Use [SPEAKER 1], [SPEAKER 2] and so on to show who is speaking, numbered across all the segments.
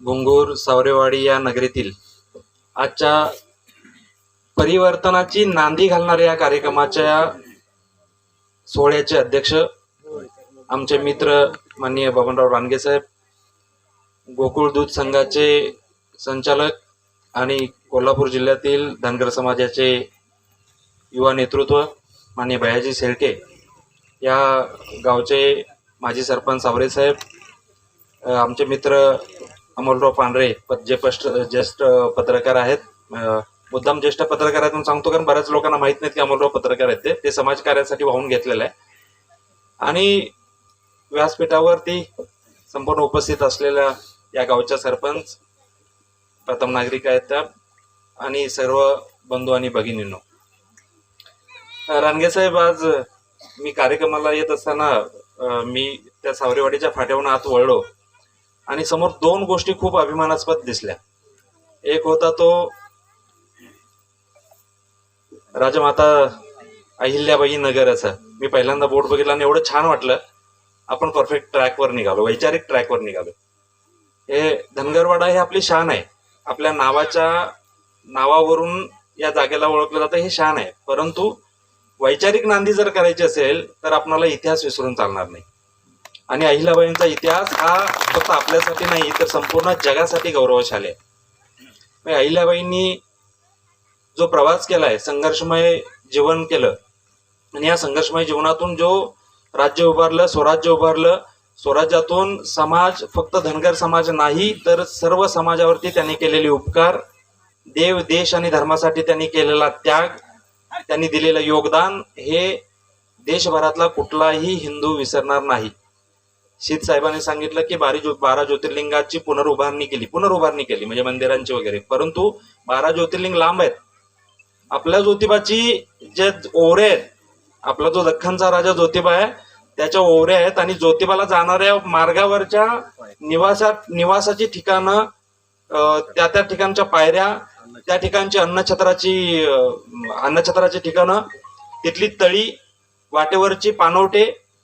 [SPEAKER 1] घुंगूर सावरेवाडी या नगरीतील आजच्या परिवर्तनाची नांदी घालणाऱ्या या कार्यक्रमाच्या सोहळ्याचे अध्यक्ष आमचे मित्र माननीय बबनराव रानगे साहेब गोकुळ दूध संघाचे संचालक आणि कोल्हापूर जिल्ह्यातील धनगर समाजाचे युवा नेतृत्व माननीय भयाजी शेळके या गावचे माजी सरपंच सावरे साहेब आमचे मित्र अमोलराव पांढरे प- जे पष्ट ज्येष्ठ पत्रकार आहेत. मुद्दाम ज्येष्ठ पत्रकार आहेत म्हणून सांगतो कारण बऱ्याच लोकांना माहीत नाहीत की अमोलराव पत्रकार आहेत ते. ते समाजकार्यासाठी वाहून घेतलेलं आहे. आणि व्यासपीठावरती संपूर्ण उपस्थित असलेल्या या गावच्या सरपंच प्रथम नागरिक आहेत त्या आणि सर्व बंधू आणि भगिनींनो. रानगे साहेब आज मी कार्यक्रमाला येत असताना मी त्या सावरेवाडीच्या फाट्याहून आत वळलो. आणि समोर दोन गोष्टी खूप अभिमानास्पद दिसल्या. एक होता तो राजमाता अहिल्याबाई नगर असा मी पहिल्यांदा बोर्ड बघितला आणि एवढं छान वाटलं. आपण परफेक्ट ट्रॅकवर निघालो वैचारिक ट्रॅकवर निघालो. हे धनगरवाडा हे आपली शान आहे. आपल्या नावाच्या नावावरून या जागेला ओळखलं जातं हे शान आहे. परंतु वैचारिक नांदी जर करायची असेल तर आपणाला इतिहास विसरून चालणार नाही. आणि अहिल्याबाईंचा इतिहास हा फक्त आपल्यासाठी नाही तर संपूर्ण जगासाठी गौरवशाली आहे. अहिल्याबाईंनी जो प्रवास केला आहे संघर्षमय जीवन केलं आणि या संघर्षमय जीवनातून जो राज्य उभारलं स्वराज्य उभारलं स्वराज्यातून समाज फक्त धनगर समाज नाही तर सर्व समाजावरती त्यांनी केलेले उपकार देव देश आणि धर्मासाठी त्यांनी केलेला त्याग त्यांनी दिलेलं योगदान हे देशभरातला कुठलाही हिंदू विसरणार नाही. शीत साहेबांनी सांगितलं की बारी जो, बारा ज्योतिर्लिंगाची पुनरुभारणी केली. पुनरुभारणी केली म्हणजे मंदिरांची वगैरे. परंतु बारा ज्योतिर्लिंग लांब आहेत. आपल्या ज्योतिबाची जे ओरे आहेत आपला जो दख्खनचा राजा ज्योतिबा आहे त्याच्या ओऱ्या आहेत आणि ज्योतिबाला जाणाऱ्या मार्गावरच्या निवासात निवासाची ठिकाणं त्या त्या ठिकाणच्या पायऱ्या त्या ठिकाणची अन्नछत्राची अन्नछत्राची ठिकाणं तिथली तळी वाटेवरची पानवटे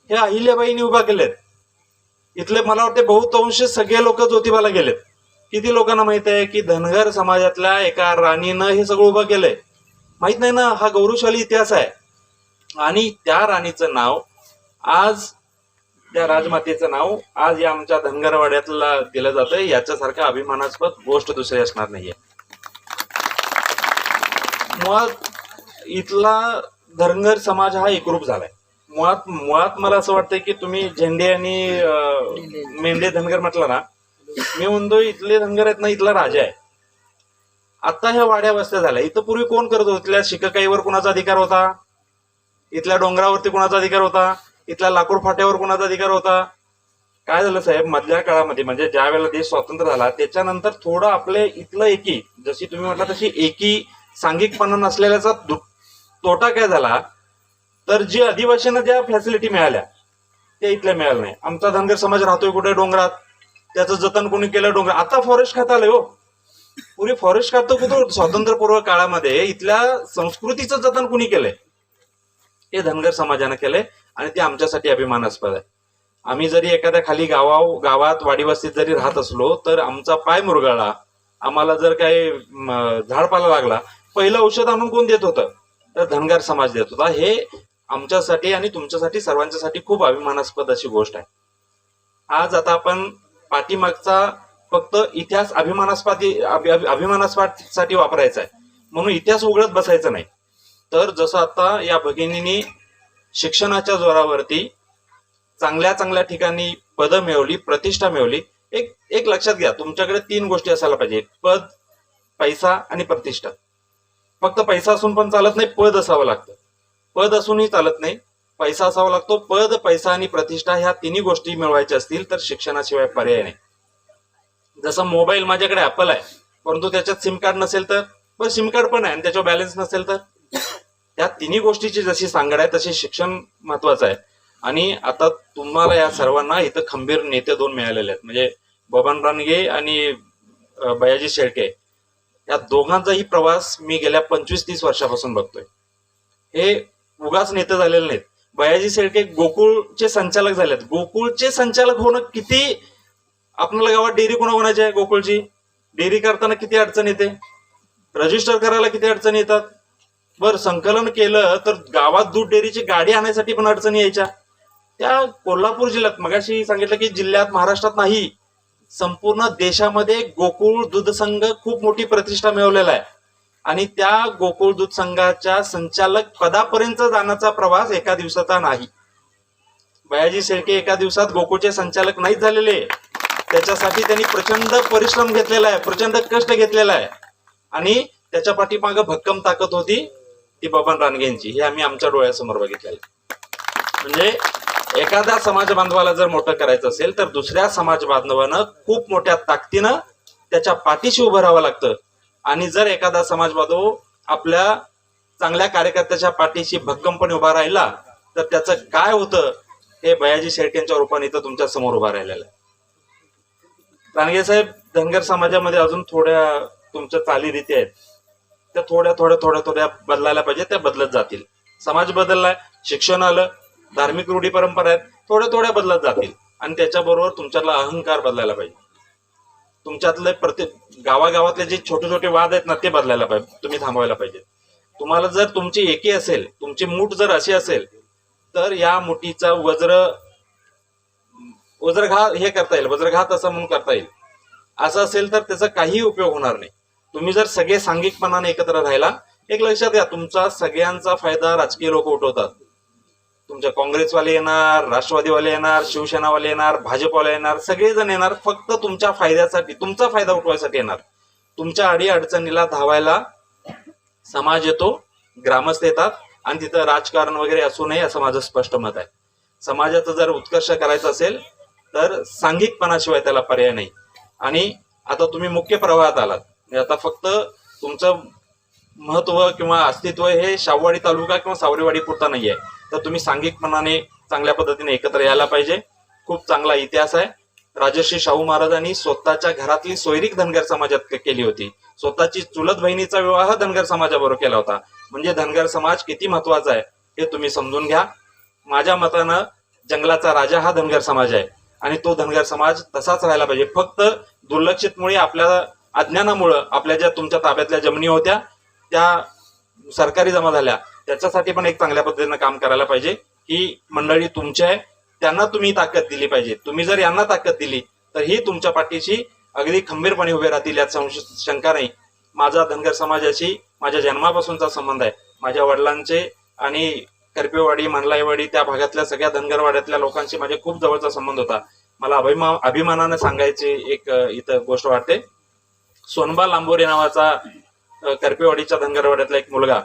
[SPEAKER 1] हे अहिल्याबाईंनी उभा केलेत. इथले मला वाटते बहुतांश सगळे लोक ज्योतिबाला गेलेत. किती लोकांना माहीत आहे की धनगर समाजातल्या एका राणीनं हे सगळं उभं केलंय? माहीत नाही ना हा गौरवशाली इतिहास आहे. आणि त्या राणीचं नाव आज त्या राजमातेचं नाव आज या आमच्या धनगरवाड्यातला दिलं जातंय. याच्यासारखं अभिमानास्पद गोष्ट दुसरी असणार नाहीये. मुळात इथला धनगर समाज हा एकरूप झालाय. मुळात मुळात मला असं वाटतंय की तुम्ही झेंडे आणि अं, मेंढे धनगर म्हटलं ना मी म्हणतो इथले धनगर आहेत ना इथला राजा आहे. आता ह्या वाड्या वस्त्या झाल्या. इथं पूर्वी कोण करत होतं? इथल्या शिककाईवर कुणाचा अधिकार होता? इथल्या डोंगरावरती कुणाचा अधिकार होता? इथल्या लाकूड फाट्यावर कुणाचा अधिकार होता? काय झालं साहेब? मधल्या काळामध्ये म्हणजे ज्या वेळेला देश स्वतंत्र झाला त्याच्यानंतर थोडं आपले इथलं एकी जशी तुम्ही म्हटलं तशी एकी सांघिकपणा नसलेल्याचा दु- तोटा काय झाला? तर जे आदिवासींना ज्या फॅसिलिटी मिळाल्या त्या इथल्या मिळाल्या नाही. आमचा धनगर समाज राहतोय कुठे? डोंगरात. त्याचं जतन कोणी केलं? डोंगर आता फॉरेस्ट खात आलंय हो. पूर्वी फॉरेस्ट खातं कुठं? स्वातंत्र्यपूर्व काळामध्ये इथल्या संस्कृतीचं जतन कुणी केलंय? हे धनगर समाजानं केलंय आणि ते आमच्यासाठी अभिमानास्पद आहे. आम्ही जरी एखाद्या खाली गावा गावात वाडीवस्तीत जरी राहत असलो तर आमचा पाय मुरगळला. आम्हाला जर काही झाडपाला लागला पहिलं औषध आणून कोण देत होतं? तर धनगर समाज देत होता. हे आमच्यासाठी आणि तुमच्यासाठी सर्वांच्यासाठी खूप अभिमानास्पद अशी गोष्ट आहे. आज आता आपण पाठीमागचा फक्त इतिहास अभिमानास्पद अभि- अभिमानास्पदसाठी वापरायचा आहे. म्हणून इतिहास उघडत बसायचा नाही. तर जसं आता या भगिनींनी शिक्षणाच्या जोरावरती चांगल्या चांगल्या ठिकाणी पदं मिळवली प्रतिष्ठा मिळवली. एक एक लक्षात घ्या तुमच्याकडे तीन गोष्टी असायला पाहिजे. पद पैसा आणि प्रतिष्ठा. फक्त पैसा असून पण चालत नाही पद असावं लागतं. पद असूनही चालत नाही. पैसा असावा लागतो. पद पैसा आणि प्रतिष्ठा ह्या तिन्ही गोष्टी मिळवायच्या असतील तर शिक्षणाशिवाय पर्याय नाही. जसं मोबाईल माझ्याकडे ऍपल आहे. परंतु त्याच्यात सिम कार्ड नसेल तर पण सिम कार्ड पण आहे आणि त्याच्यावर बॅलन्स नसेल तर. त्या तिन्ही गोष्टीची जशी सांगड आहे तशी शिक्षण महत्वाचं आहे. आणि आता तुम्हाला या सर्वांना इथं खंबीर नेते दोन मिळालेले आहेत. म्हणजे बबन रानगे आणि बयाजी शेळके. या दोघांचाही प्रवास मी गेल्या पंचवीस तीस वर्षापासून बघतोय. हे उगाच नेते झालेले नाहीत. बयाजी शेळके गोकुळचे संचालक झालेत. गोकुळचे संचालक होणं किती आपल्याला गावात डेअरी कोणाकोणाची आहे गोकुळची? डेअरी करताना किती अडचण येते? रजिस्टर करायला किती अडचणी येतात? बर संकलन केलं तर गावात दूध डेअरीची गाडी आणण्यासाठी पण अडचणी यायच्या. त्या कोल्हापूर जिल्ह्यात मगाशी सांगितलं की जिल्ह्यात महाराष्ट्रात नाही. संपूर्ण देशामध्ये गोकुळ दूध संघ खूप मोठी प्रतिष्ठा मिळवलेला आहे. आणि त्या गोकुळ दूध संघाच्या संचालक पदापर्यंत जाण्याचा प्रवास एका दिवसाचा नाही. बयाजी शेळके एका दिवसात गोकुळचे संचालक नाहीच झालेले. त्याच्यासाठी त्यांनी प्रचंड परिश्रम घेतलेला आहे प्रचंड कष्ट घेतलेला आहे. आणि त्याच्या पाठीमागं भक्कम ताकद होती ती बबन रानगेंची हे आम्ही आमच्या डोळ्यासमोर बघितलेलं म्हणजे एखाद्या समाज बांधवाला जर मोठं करायचं असेल तर दुसऱ्या समाज बांधवानं खूप मोठ्या ताकदीनं त्याच्या पाठीशी उभं राहावं लागतं. आणि जर एखादा समाज बांधव आपल्या चांगल्या कार्यकर्त्याच्या पाठीशी भक्कमपणे उभा राहिला तर त्याचं काय होतं हे बयाजी शेळकेंच्या रूपाने इथं तुमच्यासमोर उभा राहिलेलं आहे. रानगे साहेब धनगर समाजामध्ये अजून थोड्या तुमच्या चालीरीती आहेत. त्या थोड्या थोड्या थोड्या थोड्या बदलायला पाहिजे त्या बदलत जातील. समाज बदललाय शिक्षण आलं धार्मिक रूढी परंपरा आहेत थोड्या थोड्या बदलत जातील. आणि त्याच्याबरोबर तुमच्यातला अहंकार बदलायला पाहिजे. तुमच्यातले प्रत्येक गावागावातले जे छोटे छोटे वाद आहेत ना ते बदलायला पाहिजे तुम्ही थांबवायला पाहिजे. तुम्हाला जर तुमची एकी असेल तुमची मूठ जर अशी असेल तर या मुठीचा वज्र वज्रघात हे करता येईल वज्रघात असं म्हणून करता येईल. असं असेल तर त्याचा काही उपयोग होणार नाही. तुम्ही जर सगळे सांघिकपणाने एकत्र राहिला एक लक्षात घ्या तुमचा सगळ्यांचा फायदा राजकीय लोक उठवतात. तुमच्या काँग्रेसवाले येणार राष्ट्रवादीवाले येणार शिवसेनावाले येणार भाजपवाले येणार सगळेजण येणार फक्त तुमच्या फायद्यासाठी तुमचा फायदा उठवायसाठी येणार. तुमच्या अडी अडचणीला धावायला समाज येतो ग्रामस्थ येतात आणि तिथं राजकारण वगैरे असू नये असं माझं स्पष्ट मत आहे. समाजाचं जर उत्कर्ष करायचं असेल तर सांघिकपणाशिवाय त्याला पर्याय नाही. आणि आता तुम्ही मुख्य प्रवाहात आलात. म्हणजे आता फक्त तुमचं महत्त्व किंवा अस्तित्व हे शाहूवाडी तालुका किंवा सावरेवाडी पुरता नाही आहे तर तुम्ही सांघिकपणाने चांगल्या पद्धतीने एकत्र यायला पाहिजे. खूप चांगला इतिहास आहे. राजर्षी शाहू महाराजांनी स्वतःच्या घरातली सोयरीक धनगर समाजात केली होती. स्वतःची चुलत बहिणीचा विवाह धनगर समाजाबरोबर केला होता. म्हणजे धनगर समाज किती महत्त्वाचा आहे हे तुम्ही समजून घ्या. माझ्या मतानं जंगलाचा राजा हा धनगर समाज आहे. आणि तो धनगर समाज तसाच राहायला पाहिजे. फक्त दुर्लक्षितमुळे आपल्या अज्ञानामुळं आपल्या ज्या तुमच्या ताब्यातल्या जमिनी होत्या त्या सरकारी जमा झाल्या त्याच्यासाठी पण एक चांगल्या पद्धतीनं काम करायला पाहिजे. ही मंडळी तुमची आहे त्यांना तुम्ही ताकद दिली पाहिजे. तुम्ही जर यांना ताकद दिली तर ही तुमच्या पाठीशी अगदी खंबीरपणे उभे राहतील यात शंका नाही. माझा धनगर समाजाशी माझ्या जन्मापासूनचा संबंध आहे. माझ्या वडिलांचे आणि करपेवाडी मंडलाईवाडी त्या भागातल्या सगळ्या धनगरवाड्यातल्या लोकांशी माझे खूप जवळचा संबंध होता. मला अभिमा अभिमानाने सांगायची एक इथं गोष्ट वाटते. सोनबा लांबोरे नावाचा करपेवाडीच्या धनगरवाड्यातला एक मुलगा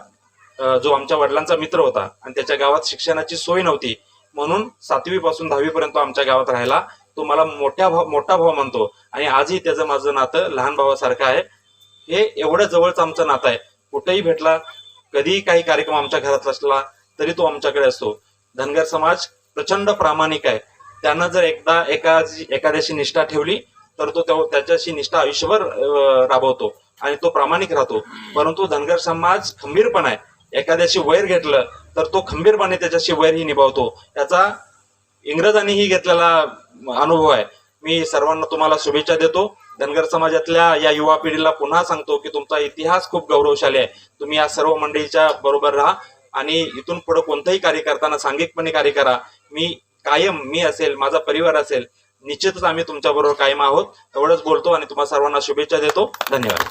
[SPEAKER 1] जो आमच्या वडिलांचा मित्र होता आणि त्याच्या गावात शिक्षणाची सोय नव्हती. म्हणून सातवी पासून दहावी पर्यंत आमच्या गावात राहिला. तो मला मोठ्या भाव मोठा भाव म्हणतो आणि आजही त्याचं माझं नातं लहान भावासारखं आहे. हे एवढं जवळचं आमचं नातं आहे. कुठेही भेटला कधीही काही कार्यक्रम आमच्या घरात असला तरी तो आमच्याकडे असतो. धनगर समाज प्रचंड प्रामाणिक आहे. त्यानं जर एकदा एका एखाद्याशी निष्ठा ठेवली तर तो त्याच्याशी निष्ठा आयुष्यभर राबवतो. आणि तो प्रामाणिक राहतो. परंतु धनगर समाज खंबीरपणा आहे. एखाद्याशी वैर घेतलं तर तो खंबीरपणे त्याच्याशी वैरही निभावतो. याचा इंग्रजांनीही घेतलेला अनुभव आहे. मी सर्वांना तुम्हाला शुभेच्छा देतो. धनगर समाजातल्या या युवा पिढीला पुन्हा सांगतो की तुमचा इतिहास खूप गौरवशाली आहे. तुम्ही या सर्व मंडळीच्या बरोबर राहा आणि इथून पुढे कोणतंही कार्य करताना सांघिकपणे कार्य करा. मी कायम मी असेल माझा परिवार असेल निश्चितच आम्ही तुमच्या बरोबर कायम आहोत. एवढंच बोलतो आणि तुम्हाला सर्वांना शुभेच्छा देतो. धन्यवाद.